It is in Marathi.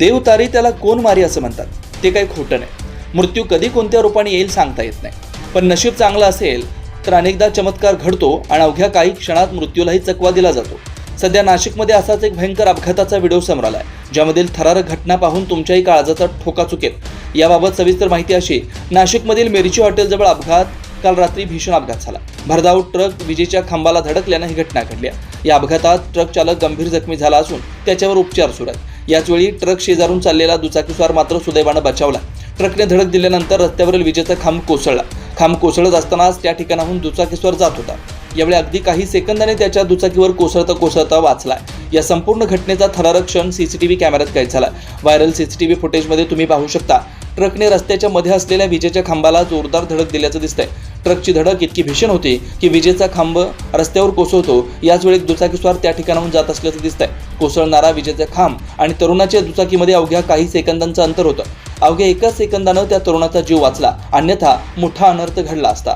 देव तारी त्याला कोण मारी असं म्हणतात? ते काही खोटं नाही. मृत्यू कधी कोणत्या रूपाने येईल सांगता येत नाही. पण नशीब चांगलं असेल तर अनेकदा चमत्कार घडतो आणि अवघ्या काही क्षणात मृत्यूलाही चकवा दिला जातो. सध्या नाशिकमध्ये असाच एक भयंकर अपघाताचा व्हिडिओ समोर आलाय ज्यामधील थरारक घटना पाहून तुमच्याही काळजाचा ठोका चुकेल. याबाबत सविस्तर माहिती अशी नाशिकमधील मिरची हॉटेलजवळ अपघात काल रात्री भीषण अपघात झाला. भरधाव ट्रक विजेच्या खांबाला धडकल्यानं ही घटना घडली या अपघातात ट्रक चालक गंभीर जखमी झाला असून त्याच्यावर उपचार सुरू आहेत. याचवेळी ट्रक शेजारून चाललेला दुचाकीस्वार मात्र सुदैवानं बचावला. ट्रकने धडक दिल्यानंतर रस्त्यावरील विजेचा खांब कोसळला. खांब कोसळत असतानाच त्या ठिकाणाहून दुचाकीस्वार जात होता. यावेळी अगदी काही सेकंदाने त्याच्या दुचाकीवर कोसळता कोसळता वाचला. या संपूर्ण घटनेचा थरारक क्षण सीसीटीव्ही कॅमेऱ्यात कैद झाला. व्हायरल सीसीटीव्ही फुटेजमध्ये तुम्ही पाहू शकता. ट्रकने रस्त्याच्या मध्ये असलेल्या विजेच्या खांबाला जोरदार धडक दिल्याचं दिसतंय. ट्रकची धडक इतकी भीषण होती की विजेचा खांब रस्त्यावर कोसळतो. याच वेळी दुचाकीस्वार त्या ठिकाणाहून जात असल्याचं दिसतंय. कोसळणारा विजेचा खांब आणि तरुणाच्या दुचाकीमध्ये अवघ्या काही सेकंदांचं अंतर होतं. अवघ्या एकाच सेकंदानं त्या तरुणाचा जीव वाचला. अन्यथा मोठा अनर्थ घडला असता.